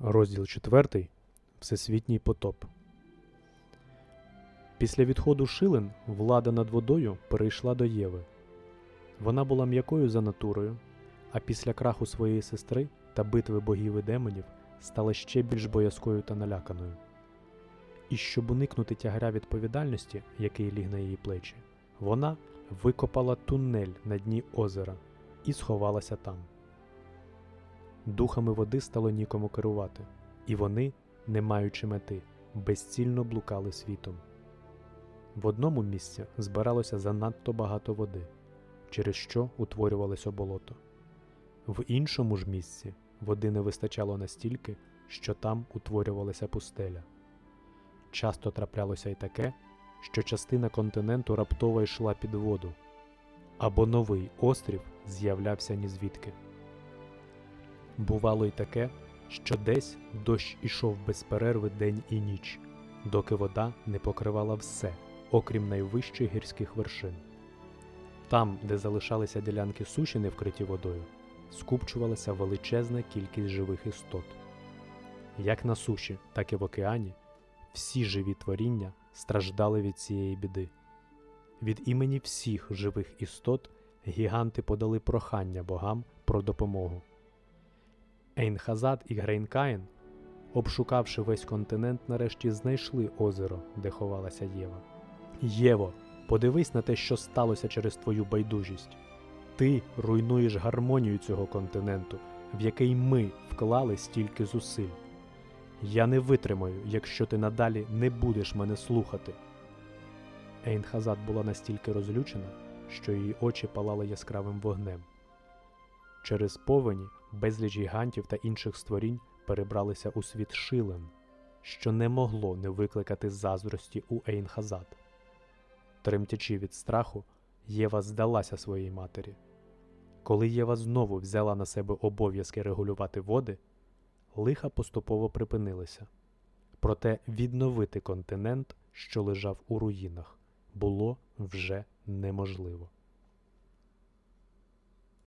Розділ 4. Всесвітній потоп. Після відходу Шилен влада над водою перейшла до Єви. Вона була м'якою за натурою, а після краху своєї сестри та битви богів і демонів стала ще більш боязкою та наляканою. І щоб уникнути тягаря відповідальності, який ліг на її плечі, вона викопала тунель на дні озера і сховалася там. Духами води стало нікому керувати, і вони, не маючи мети, безцільно блукали світом. В одному місці збиралося занадто багато води, через що утворювалося болото. В іншому ж місці води не вистачало настільки, що там утворювалася пустеля. Часто траплялося й таке, що частина континенту раптово йшла під воду, або новий острів з'являвся нізвідки. Бувало й таке, що десь дощ ішов без перерви день і ніч, доки вода не покривала все, окрім найвищих гірських вершин. Там, де залишалися ділянки суші, не вкриті водою, скупчувалася величезна кількість живих істот. Як на суші, так і в океані, всі живі творіння страждали від цієї біди. Від імені всіх живих істот гіганти подали прохання богам про допомогу. Ейнхазад і Грейнкаїн, обшукавши весь континент, нарешті знайшли озеро, де ховалася Єва. Єво, подивись на те, що сталося через твою байдужість. Ти руйнуєш гармонію цього континенту, в який ми вклали стільки зусиль. Я не витримаю, якщо ти надалі не будеш мене слухати. Ейнхазад була настільки розлючена, що її очі палали яскравим вогнем. Через повені безліч гігантів та інших створінь перебралися у світ Шилен, що не могло не викликати заздрості у Ейнхазад. Тремтячи від страху, Єва здалася своїй матері. Коли Єва знову взяла на себе обов'язки регулювати води, лиха поступово припинилися. Проте відновити континент, що лежав у руїнах, було вже неможливо.